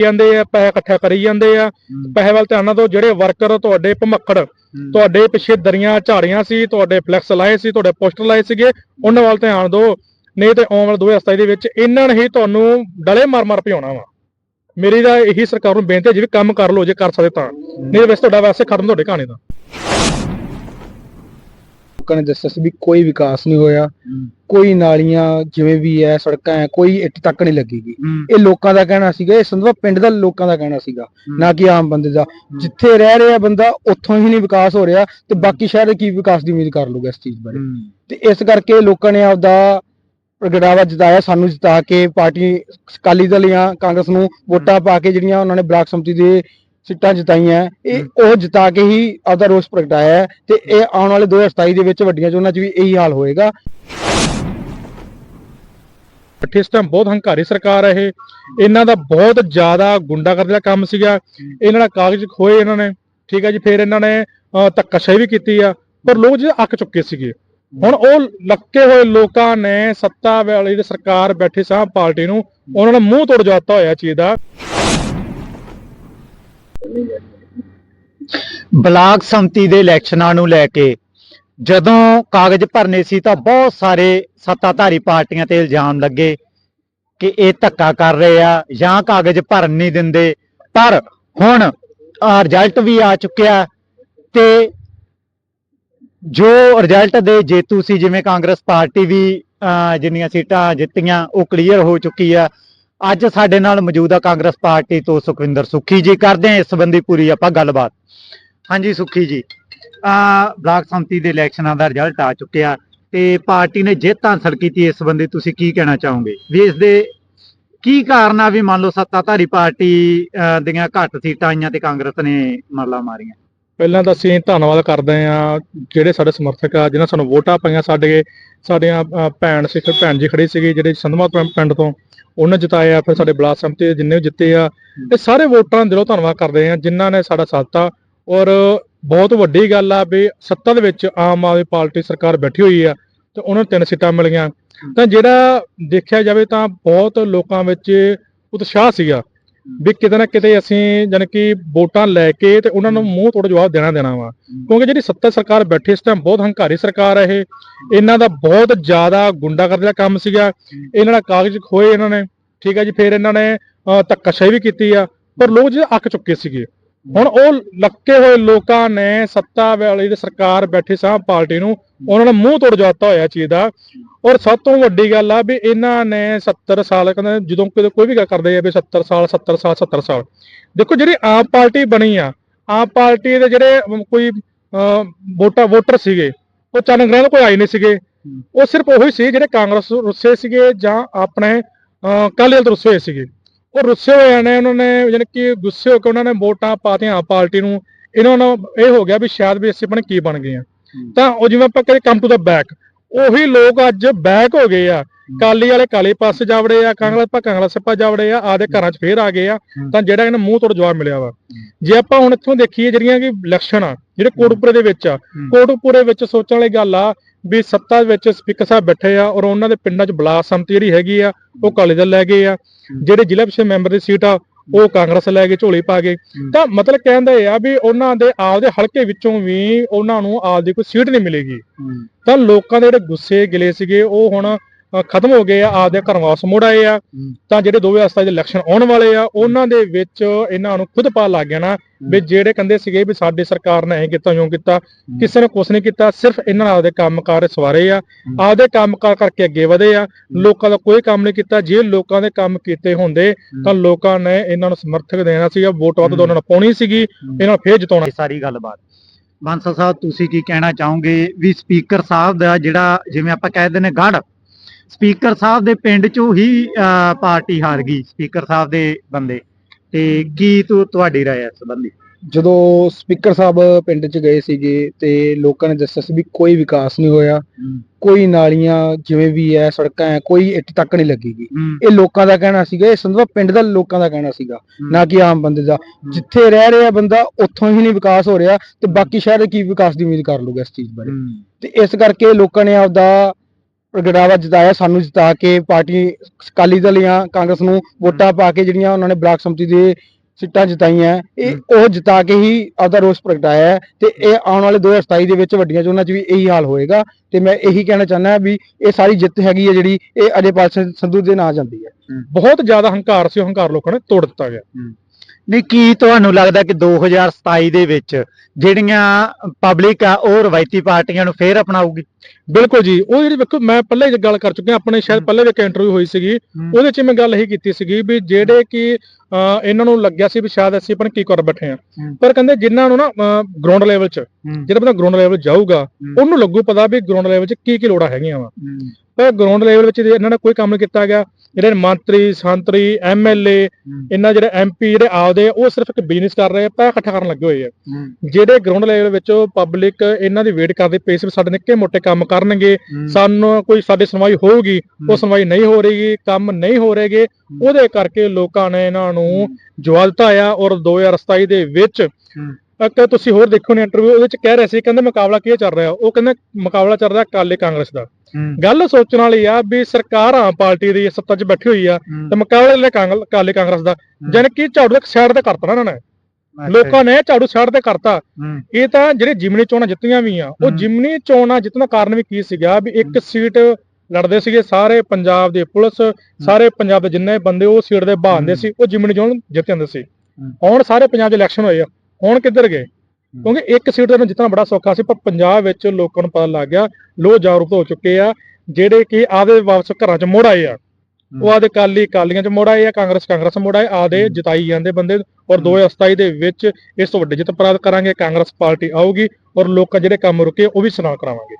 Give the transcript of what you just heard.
ਜਾਂਦੇ ਆ ਪੈਸੇ ਇਕੱਠਾ ਕਰੀ ਜਾਂਦੇ ਆ। ਪੈਸੇ ਵੱਲ ਧਿਆਨ ਨਾ ਦਿਓ ਜਿਹੜੇ ਵਰਕਰ ਤੁਹਾਡੇ ਭਮੱਕੜ ਤੁਹਾਡੇ ਪਿੱਛੇ ਦਰੀਆਂ ਝਾੜੀਆਂ ਸੀ ਤੁਹਾਡੇ ਫਲੈਕਸ ਲਾਏ ਸੀ ਤੁਹਾਡੇ ਪੋਸਟਰ ਲਾਏ ਸੀਗੇ ਉਹਨਾਂ ਵੱਲ ਧਿਆਨ ਦਿਓ। ਨਹੀਂ ਤੇ ਆਉਣ ਵਾਲੇ 2027 ਦੇ ਵਿੱਚ ਇਹਨਾਂ ਨੇ ਹੀ ਤੁਹਾਨੂੰ ਡਲੇ ਮਾਰ ਮਾਰ ਭਜਾਉਣਾ ਵਾ। ਮੇਰੀ ਤਾਂ ਇਹੀ ਸਰਕਾਰ ਨੂੰ ਬੇਨਤੀ ਹੈ ਜੇ ਵੀ ਕੰਮ ਕਰ ਲਓ ਜੇ ਕਰ ਸਕਦੇ ਤਾਂ। ਨਹੀਂ ਵੈਸੇ ਤੁਹਾਡਾ ਵੈਸੇ ਖਤਮ ਤੁਹਾਡੇ ਕਹਾਣੀ ਦਾ। ਲੋਕਾਂ ਨੇ ਦੱਸਿਆ ਸੀ ਵੀ ਕੋਈ ਵਿਕਾਸ ਨਹੀਂ ਹੋਇਆ। ਕੋਈ ਨਾਲੀਆਂ ਜਿਵੇਂ ਵੀ ਹੈ ਸੜਕਾਂ ਹੈ ਕੋਈ ਇੱਟ ਤੱਕ ਨਹੀਂ ਲੱਗੇਗੀ। ਇਹ ਲੋਕਾਂ ਦਾ ਕਹਿਣਾ ਸੀਗਾ ਇਹ ਸੰਧਵਾ ਪਿੰਡ ਦਾ ਲੋਕਾਂ ਦਾ ਕਹਿਣਾ ਸੀਗਾ ਨਾ ਕਿ ਆਮ ਬੰਦੇ ਦਾ। ਜਿੱਥੇ ਰਹਿ ਰਿਹਾ ਬੰਦਾ ਉੱਥੋਂ ਹੀ ਨਹੀਂ ਵਿਕਾਸ ਹੋ ਰਿਹਾ ਤੇ ਬਾਕੀ ਸ਼ਹਿਰ ਕੀ ਵਿਕਾਸ ਦੀ ਉਮੀਦ ਕਰ ਲੂਗਾ ਇਸ ਚੀਜ਼ ਬਾਰੇ। ਤੇ ਇਸ ਕਰਕੇ ਲੋਕਾਂ ਨੇ ਆਪਦਾ ਪ੍ਰਗਟਾਵਾ ਜਤਾਇਆ ਸਾਨੂੰ ਜਿਤਾ ਕੇ ਪਾਰਟੀ ਅਕਾਲੀ ਦਲ ਜਾਂ ਕਾਂਗਰਸ ਨੂੰ ਵੋਟਾਂ ਪਾ ਕੇ ਜਿਹੜੀਆਂ ਉਹਨਾਂ ਨੇ ਬਲਾਕ ਸੰਮਤੀ ਦੇ ਸੀਟਾਂ ਜਿਤਾਈਆਂ। ਇਹ ਉਹ ਜਿਤਾ ਕੇ ਹੀ ਆਪਦਾ ਰੋਸ ਪ੍ਰਗਟਾਇਆ ਤੇ ਇਹ ਆਉਣ ਵਾਲੇ 2027 ਦੇ ਵਿੱਚ ਵੱਡੀਆਂ ਚੋਣਾਂ 'ਚ ਵੀ ਇਹੀ ਹਾਲ ਹੋਏਗਾ। ਇਸ ਟਾਈਮ ਬਹੁਤ ਹੰਕਾਰੀ ਸਰਕਾਰ ਹੈ ਇਹ। ਇਹਨਾਂ ਦਾ ਬਹੁਤ ਜ਼ਿਆਦਾ ਗੁੰਡਾਗਰਦੀ ਦਾ ਕੰਮ ਸੀਗਾ। ਇਹਨਾਂ ਦਾ ਕਾਗਜ਼ ਖੋਏ ਇਹਨਾਂ ਨੇ। ਠੀਕ ਹੈ ਜੀ ਫਿਰ ਇਹਨਾਂ ਨੇ ਧੱਕਾਸ਼ਾਹੀ ਵੀ ਕੀਤੀ ਆ। ਪਰ ਲੋਕ ਜੀ ਅੱਕ ਚੁੱਕੇ ਸੀਗੇ। ਹੁਣ ਉਹ ਲੱਕੇ ਹੋਏ ਲੋਕਾਂ ਨੇ ਸੱਤਾ ਵਾਲੀ ਦੀ ਸਰਕਾਰ ਬੈਠੀ ਸਾਹ ਪਾਰਟੀ ਨੂੰ। ਉਹਨਾਂ ਨੇ ਮੂੰਹ ਤੋੜ ਜਵਾਤਾ ਹੋਇਆ ਚੀਜ਼ ਦਾ। ਬਲਾਕ ਸੰਮਤੀ ਦੇ ਇਲੈਕਸ਼ਨਾਂ ਨੂੰ ਲੈ ਕੇ ਜਦੋਂ ਕਾਗਜ਼ ਭਰਨੇ ਸੀ ਤਾਂ ਬਹੁਤ ਸਾਰੇ ਸੱਤਾਧਾਰੀ ਪਾਰਟੀਆਂ ਤੇ ਇਲਜ਼ਾਮ ਲੱਗੇ ਕਿ ਇਹ ਧੱਕਾ ਕਰ ਰਹੇ ਆ ਜਾਂ ਕਾਗਜ਼ ਭਰਨ ਨਹੀਂ ਦਿੰਦੇ। ਪਰ ਹੁਣ ਰਿਜ਼ਲਟ ਵੀ ਆ ਚੁੱਕਿਆ ਤੇ ਜੋ ਰਿਜ਼ਲਟ ਦੇ ਜੇਤੂ ਸੀ ਜਿਵੇਂ ਕਾਂਗਰਸ ਪਾਰਟੀ ਵੀ ਅਹ, ਜਿੰਨੀਆਂ ਸੀਟਾਂ ਜਿੱਤੀਆਂ ਉਹ ਕਲੀਅਰ ਹੋ ਚੁੱਕੀ ਆ। ਅੱਜ ਸਾਡੇ ਨਾਲ ਮੌਜੂਦਾ ਕਾਂਗਰਸ ਪਾਰਟੀ ਤੋਂ ਸੁਖਵਿੰਦਰ ਸੁਖੀ ਜੀ ਕਰਦੇ ਹਾਂ ਇਸ ਸੰਬੰਧੀ ਪੂਰੀ ਆਪਾਂ ਗੱਲਬਾਤ। ਹਾਂਜੀ ਸੁਖੀ ਜੀ, ਆ ਬਲਾਕ ਸੰਮਤੀ ਦੇ ਇਲੈਕਸ਼ਨਾਂ ਦਾ ਰਿਜ਼ਲਟ ਆ ਚੁੱਕਿਆ ਤੇ ਪਾਰਟੀ ਨੇ ਜਿੱਤ ਹਾਸਲ ਕੀਤੀ, ਇਸ ਸੰਬੰਧੀ ਤੁਸੀਂ ਕੀ ਕਹਿਣਾ ਚਾਹੋਗੇ? ਵੀ ਇਸ ਦੇ ਕੀ ਕਾਰਨ ਆ ਵੀ ਮੰਨ ਲਓ ਸੱਤਾਧਾਰੀ ਪਾਰਟੀ ਦੀਆਂ ਘੱਟ ਸੀਟਾਂ ਆਈਆਂ ਤੇ ਕਾਂਗਰਸ ਨੇ ਮਰਲਾ ਮਾਰੀਆਂ? ਪਹਿਲਾਂ ਤਾਂ ਅਸੀਂ ਧੰਨਵਾਦ ਕਰਦੇ ਆ ਜਿਹੜੇ ਸਾਡੇ ਸਮਰਥਕ ਆ, ਜਿਨ੍ਹਾਂ ਸਾਨੂੰ ਵੋਟਾਂ ਪਾਈਆਂ ਸਾਡੇ, ਸਾਡੀਆਂ ਭੈਣ ਸਿੱਖ, ਭੈਣ ਜੀ ਖੜੀ ਸੀਗੀ, ਜਿਹੜੇ ਸੰਧਮਾ ਪਿੰਡ ਤੋਂ। ਉਹਨਾਂ ਜਿਤਾਇਆ, ਫਿਰ ਸਾਡੇ ਬਲਾਕ ਸੰਮਤੀ ਦੇ ਜਿੰਨੇ ਵੀ ਜਿੱਤੇ ਆ, ਇਹ ਸਾਰੇ ਵੋਟਰਾਂ ਦਾ ਦਿਲੋਂ ਧੰਨਵਾਦ ਕਰਦੇ ਆ ਜਿਨ੍ਹਾਂ ਨੇ ਸਾਡਾ ਸਾਥ ਦਿੱਤਾ ਔਰ ਬਹੁਤ ਵੱਡੀ ਗੱਲ ਆ ਵੀ ਸੱਤਾ ਦੇ ਵਿੱਚ ਆਮ ਆਦਮੀ ਪਾਰਟੀ ਸਰਕਾਰ ਬੈਠੀ ਹੋਈ ਆ, ਤੇ ਉਹਨਾਂ ਨੂੰ ਤਿੰਨ ਸੀਟਾਂ ਮਿਲੀਆਂ। ਤਾਂ ਜਿਹੜਾ ਦੇਖਿਆ ਜਾਵੇ ਤਾਂ ਬਹੁਤ ਲੋਕਾਂ ਵਿੱਚ ਉਤਸ਼ਾਹ ਸੀਗਾ। ਵੀ ਕਿਤੇ ਨਾ ਕਿਤੇ ਅਸੀਂ ਜਾਣੀ ਕਿ ਵੋਟਾਂ ਲੈ ਕੇ ਤੇ ਉਹਨਾਂ ਨੂੰ ਮੂੰਹ ਤੋੜ ਜਵਾਬ ਦੇਣਾ ਦੇਣਾ ਵਾ। ਕਿਉਂਕਿ ਜਿਹੜੀ ਸੱਤਾ ਸਰਕਾਰ ਬੈਠੀ ਇਸ ਟਾਈਮ ਬਹੁਤ ਹੰਕਾਰੀ ਸਰਕਾਰ ਹੈ ਇਹ। ਇਹਨਾਂ ਦਾ ਬਹੁਤ ਜ਼ਿਆਦਾ ਗੁੰਡਾਗਰਦੀ ਦਾ ਕੰਮ ਸੀਗਾ। ਇਹਨਾਂ ਦਾ ਕਾਗਜ਼ ਖੋਏ ਇਹਨਾਂ ਨੇ। ਠੀਕ ਹੈ ਜੀ ਫਿਰ ਇਹਨਾਂ ਨੇ ਧੱਕਾਸ਼ਾਹੀ ਵੀ ਕੀਤੀ ਆ। ਪਰ ਲੋਕ ਜੀ ਅੱਕ ਚੁੱਕੇ ਸੀਗੇ। ਹੁਣ ਉਹ ਲੱਕੇ ਹੋਏ ਲੋਕਾਂ ਨੇ ਸੱਤਾ ਵਾਲੀ ਦੀ ਸਰਕਾਰ ਬੈਠੀ ਸਾਹ ਪਾਰਟੀ ਨੂੰ ਉਹਨਾਂ ਨੇ ਮੂੰਹ ਤੋੜ ਜਵਾਤਾ ਹੋਇਆ ਚੀਜ਼ ਦਾ। ਔਰ ਸਭ ਤੋਂ ਵੱਡੀ ਗੱਲ ਆ ਵੀ ਇਹਨਾਂ ਨੇ 70 ਸਾਲ ਕਹਿੰਦੇ ਜਦੋਂ ਕੋਈ ਵੀ ਗੱਲ ਕਰਦੇ ਆ ਵੀ 70 ਸਾਲ 70 ਸਾਲ 70 ਸਾਲ। ਦੇਖੋ ਜਿਹੜੀ ਆਮ ਪਾਰਟੀ ਬਣੀ ਆ ਆਮ ਪਾਰਟੀ ਦੇ ਜਿਹੜੇ ਕੋਈ ਅਹ, ਵੋਟਰ ਵੋਟਰ ਸੀਗੇ ਉਹ ਚੰਨ ਗ੍ਰਹਿ ਤੋਂ ਕੋਈ ਆਏ ਨਹੀਂ ਸੀਗੇ। ਉਹ ਸਿਰਫ ਉਹੀ ਸੀ ਜਿਹੜੇ ਕਾਂਗਰਸ ਤੋਂ ਰੁੱਸੇ ਸੀਗੇ ਜਾਂ ਆਪਣੇ ਕਾਲੀਲ ਤੋਂ ਰੁੱਸੇ ਹੋਏ ਸੀਗੇ। ਉਹ ਰੁੱਸੇ ਹੋਏ ਨੇ ਉਹਨਾਂ ਨੇ ਯਾਨੀ ਕਿ ਗੁੱਸੇ ਹੋ ਕੇ ਉਹਨਾਂ ਨੇ ਵੋਟਾਂ ਪਾਤੀਆਂ ਆਮ ਪਾਰਟੀ ਨੂੰ। ਇਹਨਾਂ ਨੂੰ ਇਹ ਹੋ ਗਿਆ ਵੀ ਸ਼ਾਇਦ ਵੀ ਅਸੀਂ ਆਪਣੇ ਕੀ ਬਣ ਗਏ ਆ ਤਾਂ ਉਹ ਜਿਵੇਂ ਆਪਾਂ ਕਹਿੰਦੇ ਕਮ ਟੂ ਦਾ ਬੈਕ ਉਹੀ ਲੋਕ ਅੱਜ ਬੈਕ ਹੋ ਗਏ ਆ। ਕਾਲੀ ਵਾਲੇ ਕਾਲੇ ਪਾਸੇ ਜਾਵੜੇ ਆ ਕਾਂਗਰਸ ਪਾ ਕਾਂਗਰਸ ਪਾ ਜਾਵੜੇ ਆ ਆਦੇ ਘਰਾਂ 'ਚ ਫੇਰ ਆ ਗਏ ਆ ਤਾਂ ਜਿਹੜਾ ਇਹਨਾਂ ਮੂੰਹ ਤੋੜ ਜਵਾਬ ਮਿਲਿਆ ਵਾ। ਜੇ ਆਪਾਂ ਹੁਣ ਇੱਥੋਂ ਦੇਖੀਏ ਜਿਹੜੀਆਂ ਕਿ ਇਲੈਕਸ਼ਨ ਆ ਜਿਹੜੇ ਕੋਟਪੁਰੇ ਦੇ ਵਿੱਚ ਆ ਕੋਟਪੁਰੇ ਵਿੱਚ ਸੋਚਣ ਵਾਲੀ ਗੱਲ ਆ ਵੀ ਸੱਤਾ ਵਿੱਚ ਸਪੀਕਰ ਸਾਹਿਬ ਬੈਠੇ ਆ ਔਰ ਉਹਨਾਂ ਦੇ ਪਿੰਡਾਂ 'ਚ ਬਲਾਕ ਸੰਮਤੀ ਜਿਹੜੀ ਹੈਗੀ ਆ ਉਹ ਕਾਲੇ ਦਲ ਲੈ ਗਏ ਆ। ਜਿਹੜੇ ਜ਼ਿਲ੍ਹਾ ਪ੍ਰੀਸ਼ਦ ਮੈਂਬਰ ਦੀ ਸੀਟ ਆ ਉਹ ਕਾਂਗਰਸ ਲੈ ਗਏ ਝੋਲੀ ਪਾ ਗਏ। ਤਾਂ ਮਤਲਬ ਕਹਿੰਦੇ ਆ ਵੀ ਉਹਨਾਂ ਦੇ ਆਪਦੇ ਹਲਕੇ ਵਿੱਚੋਂ ਵੀ ਉਹਨਾਂ ਨੂੰ ਆਪਦੀ ਕੋਈ ਸੀਟ ਨਹੀਂ ਮਿਲੇਗੀ। ਤਾਂ ਲੋਕਾਂ ਦੇ ਜਿਹੜੇ ਗੁੱਸੇ ਗਿਲੇ ਸੀਗੇ ਉਹ ਹੁਣ ਖਤਮ ਹੋ ਗਏ ਆ ਆਪਦੇ ਘਰੋਂ ਵਾਪਸ ਮੁੜ ਆਏ ਆ। ਤਾਂ ਜਿਹੜੇ 2027 ਦੇ ਇਲੈਕਸ਼ਨ ਆਉਣ ਵਾਲੇ ਆ ਉਹਨਾਂ ਦੇ ਵਿੱਚ ਇਹਨਾਂ ਨੂੰ ਖੁਦ ਪਾ ਲੱਗ ਗਿਆ ਨਾ ਵੀ ਜਿਹੜੇ ਕਹਿੰਦੇ ਸੀਗੇ ਵੀ ਸਾਡੀ ਸਰਕਾਰ ਨੇ ਇਹ ਕੀਤਾ ਯੋਂ ਕੀਤਾ ਕਿਸੇ ਨੇ ਕੁਛ ਨਹੀਂ ਕੀਤਾ ਸਿਰਫ ਇਹਨਾਂ ਨਾਲ ਆਪਦੇ ਕੰਮਕਾਰ ਸਵਾਰੇ ਆ। ਆਪਦੇ ਕੰਮਕਾਰ ਕਰਕੇ ਅੱਗੇ ਵਧੇ ਆ। ਲੋਕਾਂ ਦਾ ਕੋਈ ਕੰਮ ਨਹੀਂ ਕੀਤਾ। ਜੇ ਲੋਕਾਂ ਦੇ ਕੰਮ ਕੀਤੇ ਹੁੰਦੇ ਤਾਂ ਲੋਕਾਂ ਨੇ ਇਹਨਾਂ ਨੂੰ ਸਮਰਥਕ ਦੇਣਾ ਸੀਗਾ ਵੋਟ ਵੱਧ ਉਹਨਾਂ ਨੂੰ ਪਾਉਣੀ ਸੀਗੀ ਇਹਨਾਂ ਨੂੰ ਫੇਰ ਜਿਤਾਉਣਾ। ਸਾਰੀ ਗੱਲਬਾਤ। ਬਾਂਸਲ ਸਾਹਿਬ ਤੁਸੀਂ ਕੀ ਕਹਿਣਾ ਚਾਹੋਗੇ ਵੀ ਸਪੀਕਰ ਸਾਹਿਬ ਦਾ ਜਿਹੜਾ ਜਿਵੇਂ ਆਪਾਂ ਕਹਿੰਦੇ ਨੇ ਗੜ ਸਪੀਕਰ ਸਾਹਿਬ ਦੇ ਪਿੰਡ ਚੋਂ ਹੀ ਪਾਰਟੀ ਹਾਰ ਗਈ ਸਪੀਕਰ ਸਾਹਿਬ ਦੇ ਬੰਦੇ। ਤੇ ਕੀ ਤੂੰ ਤੁਹਾਡੀ ਹੈ ਇਸ ਸੰਬੰਧੀ? ਜਦੋਂ ਸਪੀਕਰ ਸਾਹਿਬ ਪਿੰਡ 'ਚ ਗਏ ਸੀਗੇ ਤੇ ਲੋਕਾਂ ਨੇ ਦੱਸਿਆ ਸੀ ਵੀ ਕੋਈ ਵਿਕਾਸ ਨਹੀਂ ਹੋਇਆ ਕੋਈ ਨਾਲੀਆਂ ਜਿਵੇਂ ਵੀ ਹੈ ਸੜਕਾਂ ਹੈ ਕੋਈ ਇੱਟ ਤੱਕ ਨਹੀਂ ਲੱਗੇਗੀ ਇਹ ਲੋਕਾਂ ਦਾ ਕਹਿਣਾ ਸੀਗਾ ਇਹ ਸੰਧਵਾ ਪਿੰਡ ਦਾ ਲੋਕਾਂ ਦਾ ਕਹਿਣਾ ਸੀਗਾ ਨਾ ਕਿ ਆਮ ਬੰਦੇ ਦਾ। ਜਿੱਥੇ ਰਹਿ ਰਿਹਾ ਬੰਦਾ ਉੱਥੋਂ ਹੀ ਨਹੀਂ ਵਿਕਾਸ ਹੋ ਰਿਹਾ ਤੇ ਬਾਕੀ ਸ਼ਹਿਰ ਕੀ ਵਿਕਾਸ ਦੀ ਉਮੀਦ ਕਰ ਲੂਗਾ ਇਸ ਚੀਜ਼ ਬਾਰੇ। ਤੇ ਇਸ ਕਰਕੇ ਲੋਕਾਂ ਨੇ ਆਪਦਾ ਪ੍ਰਗਟਾਵਾ ਜਿਤਾਇਆ ਸਾਨੂੰ ਜਿਤਾ ਕੇ ਪਾਰਟੀ ਅਕਾਲੀ ਦਲ ਜਾਂ ਕਾਂਗਰਸ ਨੂੰ ਵੋਟਾਂ ਪਾ ਕੇ ਜਿਹੜੀਆਂ ਉਹਨਾਂ ਨੇ ਬਲਾਕ ਸੰਮਤੀ ਦੇ ਸੀਟਾਂ ਜਿਤਾਈਆਂ ਇਹ ਉਹ ਜਿਤਾ ਕੇ ਹੀ ਆਪਦਾ ਰੋਸ ਪ੍ਰਗਟਾਇਆ ਹੈ ਤੇ ਇਹ ਆਉਣ ਵਾਲੇ 2027 ਦੇ ਵਿੱਚ ਵੱਡੀਆਂ ਚੋਣਾਂ 'ਚ ਵੀ ਇਹੀ ਹਾਲ ਹੋਏਗਾ ਤੇ ਮੈਂ ਇਹੀ ਕਹਿਣਾ ਚਾਹੁੰਦਾ ਵੀ ਇਹ ਸਾਰੀ ਜਿੱਤ ਹੈਗੀ ਹੈ ਜਿਹੜੀ ਇਹ ਅਜੇਪਾਲ ਸਿੰਘ ਸੰਧੂ ਦੇ ਨਾਂ ਜਾਂਦੀ ਹੈ। ਬਹੁਤ ਜ਼ਿਆਦਾ ਹੰਕਾਰ ਸੀ ਉਹ ਹੰਕਾਰ ਲੋਕਾਂ ਨੇ ਤੋੜ ਦਿੱਤਾ ਗਿਆ। ਨਹੀਂ ਕੀ ਤੁਹਾਨੂੰ ਲੱਗਦਾ ਕਿ 2027 ਦੇ ਵਿੱਚ ਜਿਹੜੀਆਂ ਪਬਲਿਕ ਆ ਉਹ ਰਵਾਇਤੀ ਪਾਰਟੀਆਂ ਨੂੰ ਫੇਰ ਅਪਣਾਊਗੀ? ਬਿਲਕੁਲ ਜੀ। ਉਹ ਜਿਹੜੀ ਵੇਖੋ ਮੈਂ ਪਹਿਲੇ ਹੀ ਗੱਲ ਕਰ ਚੁੱਕਿਆ ਆਪਣੇ ਸ਼ਾਇਦ ਪਹਿਲੇ ਵੀ ਇੱਕ ਇੰਟਰਵਿਊ ਹੋਈ ਸੀਗੀ ਉਹਦੇ 'ਚ ਮੈਂ ਗੱਲ ਇਹੀ ਕੀਤੀ ਸੀਗੀ ਵੀ ਜਿਹੜੇ ਕਿ ਇਹਨਾਂ ਨੂੰ ਲੱਗਿਆ ਸੀ ਵੀ ਸ਼ਾਇਦ ਅਸੀਂ ਆਪਣ ਕੀ ਕਰ ਬੈਠੇ ਆ। ਪਰ ਕਹਿੰਦੇ ਜਿਨ੍ਹਾਂ ਨੂੰ ਨਾ ਗਰਾਊਂਡ ਲੈਵਲ 'ਚ ਜਿਹੜਾ ਬੰਦਾ ਗਰਾਊਂਡ ਲੈਵਲ ਜਾਊਗਾ ਉਹਨੂੰ ਲੱਗੂ ਪਤਾ ਵੀ ਗਰਾਊਂਡ ਲੈਵਲ 'ਚ ਕੀ ਕੀ ਲੋੜਾਂ ਹੈਗੀਆਂ ਵਾ। ਪਰ ਗਰਾਊਂਡ ਲੈਵਲ ਵਿੱਚ ਇਹਨਾਂ ਨੇ ਕੋਈ ਕੰਮ ਨਹੀਂ ਕੀਤਾ ਗਿਆ ਜਿਹੜੇ ਮੰਤਰੀ ਸੰਤਰੀ ਐਮਐਲਏ ਇਹਨਾਂ ਜਿਹੜੇ ਐਮਪੀ ਜਿਹੜੇ ਆਪਦੇ ਉਹ ਸਿਰਫ ਇੱਕ ਬਿਜ਼ਨਸ ਕਰ ਰਹੇ ਆ ਪੈਸਾ ਇਕੱਠਾ ਕਰਨ ਲੱਗੇ ਹੋਏ ਆ। ਜਿਹੜੇ ਗਰਾਊਂਡ ਲੈਵਲ ਵਿੱਚ ਪਬਲਿਕ ਇਹਨਾਂ ਦੀ ਵੇਟ ਕਰਦੀ ਪਈ ਸੀ ਵੀ ਸਾਡੇ ਨਿੱਕੇ ਮੋਟੇ ਕੰਮ ਕਰਨਗੇ ਸਾਨੂੰ ਕੋਈ ਸਾਡੀ ਸੁਣਵਾਈ ਹੋਊਗੀ ਉਹ ਸੁਣਵਾਈ ਨਹੀਂ ਹੋ ਰਹੀਗੀ ਕੰਮ ਨਹੀਂ ਹੋ ਰਹੇਗੇ ਉਹਦੇ ਕਰਕੇ ਲੋਕਾਂ ਨੇ ਇਹਨਾਂ ਨੂੰ ਜਵਾਬ ਦਿੱਤਾ ਆ ਔਰ 2027 ਦੇ ਵਿੱਚ ਇੱਕ ਤੁਸੀਂ ਹੋਰ ਦੇਖੋ ਨੇ ਇੰਟਰਵਿਊ ਉਹਦੇ ਚ ਕਹਿ ਰਹੇ ਸੀ ਕਹਿੰਦੇ ਮੁਕਾਬਲਾ ਕੀ ਚੱਲ ਰਿਹਾ? ਉਹ ਕਹਿੰਦੇ ਮੁਕਾਬਲਾ ਚੱਲ ਰਿਹਾ ਕਾਲੇ ਕਾਂਗਰਸ ਦਾ। ਗੱਲ ਸੋਚਣ ਵਾਲੀ ਆ ਵੀ ਸਰਕਾਰ ਆਮ ਪਾਰਟੀ ਦੀ ਸੱਤਾ 'ਚ ਬੈਠੀ ਹੋਈ ਆ ਤੇ ਮੁਕਾਬਲਾ ਲੈ ਕਾਂਗਲ ਕਾਲੇ ਕਾਂਗਰਸ ਦਾ। ਜਾਣੀ ਕਿ ਝਾੜੂ ਇੱਕ ਸਾਈਡ ਤੇ ਕਰਤਾ ਨਾ ਇਹਨਾਂ ਨੇ। ਲੋਕਾਂ ਨੇ ਝਾੜੂ ਸਾਈਡ ਤੇ ਕਰਤਾ। ਇਹ ਤਾਂ ਜਿਹੜੇ ਜਿਮਨੀ ਚੋਣਾਂ ਜਿੱਤੀਆਂ ਵੀ ਆ ਉਹ। ਜਿਮਨੀ ਚੋਣਾਂ ਜਿੱਤਣ ਦਾ ਕਾਰਨ ਵੀ ਕੀ ਸੀਗਾ? ਵੀ ਇੱਕ ਸੀਟ ਲੜਦੇ ਸੀਗੇ ਸਾਰੇ ਪੰਜਾਬ ਦੇ ਪੁਲਿਸ ਸਾਰੇ ਪੰਜਾਬ ਦੇ ਜਿੰਨੇ ਬੰਦੇ ਉਹ ਸੀਟ ਦੇ ਹਮ। ਸੀ ਉਹ ਜਿਮਨੀ ਚੋਣ ਜਿੱਤ ਜਾਂਦੇ ਸੀ। ਹੁਣ ਸਾਰੇ ਪੰਜਾਬ ਦੇ ਇਲੈਕਸ਼ਨ ਹੋਏ ਆ। ਹੁਣ ਕਿੱਧਰ ਗਏ? ਕਿਉਂਕਿ ਇੱਕ ਸੀਟ ਨੂੰ ਜਿੱਤਣਾ ਬੜਾ ਸੌਖਾ ਸੀ ਪਰ ਪੰਜਾਬ ਵਿੱਚ ਲੋਕਾਂ ਨੂੰ ਪਤਾ ਲੱਗ ਗਿਆ ਲੋਕ ਜਾਗਰੂਕ ਹੋ ਚੁੱਕੇ ਆ ਜਿਹੜੇ ਕਿ ਆਪਦੇ ਵਾਪਸ ਘਰਾਂ 'ਚ ਮੁੜ ਆਏ ਆ। ਉਹ ਆਦੇ ਕਾਲੀ ਕਾਲੀਆਂ 'ਚ ਮੁੜ ਆਏ ਆ ਕਾਂਗਰਸ ਕਾਂਗਰਸ ਮੁੜ ਆਏ ਆਦੇ। ਜਿਤਾਈ ਜਾਂਦੇ ਬੰਦੇ ਔਰ ਹਮ। 2027 ਦੇ ਵਿੱਚ ਇਸ ਤੋਂ ਵੱਡੀ ਜਿੱਤ ਪ੍ਰਾਪਤ ਕਰਾਂਗੇ ਕਾਂਗਰਸ ਪਾਰਟੀ ਆਊਗੀ ਔਰ ਲੋਕਾਂ ਜਿਹੜੇ ਕੰਮ ਰੁਕੇ ਉਹ ਵੀ ਸੁਣਾ ਕਰਾਵਾਂਗੇ।